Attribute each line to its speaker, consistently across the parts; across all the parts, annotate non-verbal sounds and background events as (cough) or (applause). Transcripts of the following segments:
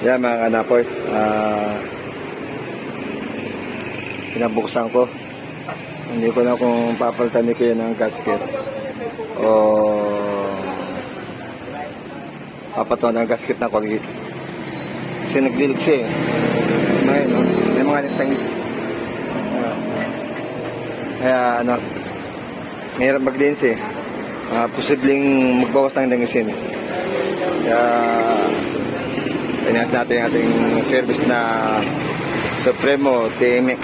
Speaker 1: Yan mga kanapoy. Ah pinabuksan ko. Hindi ko na kung papalitan ni Kuya ng gasket o papatuan ng gasket na kwagi. Kasi naglilig siya eh. May, no? May mga nistangis. Ah. kaya ano, mahirap maglinis eh. Ah, posibleng magbawas ng langisin. Kaya Pinas natin yung ating service na Supremo TMX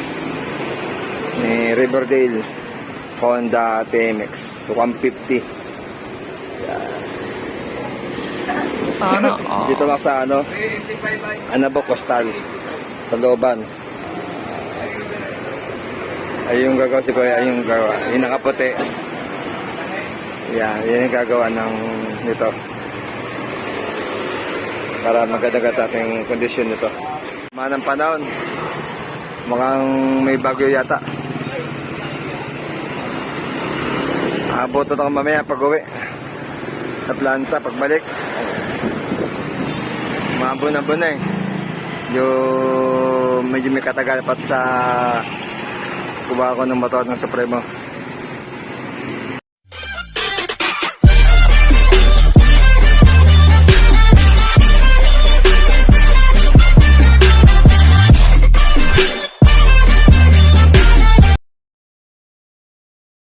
Speaker 1: ni Riverdale Honda TMX 150
Speaker 2: Sana all. (laughs)
Speaker 1: dito lang sa ano? Anabo Coastal sa Loban. Ay yung gagawa si Kuya ay yung gagawa yung nakaputi. Yan yan yung gagawa ng nito para magadagat ating kondisyon nito manang panahon mukhang may bagyo yata abot na ako mamaya pag uwi sa planta pagbalik Mabon-abon na eh. Yung medyo may katagal pa sa kuha ko ng motor ng Supremo.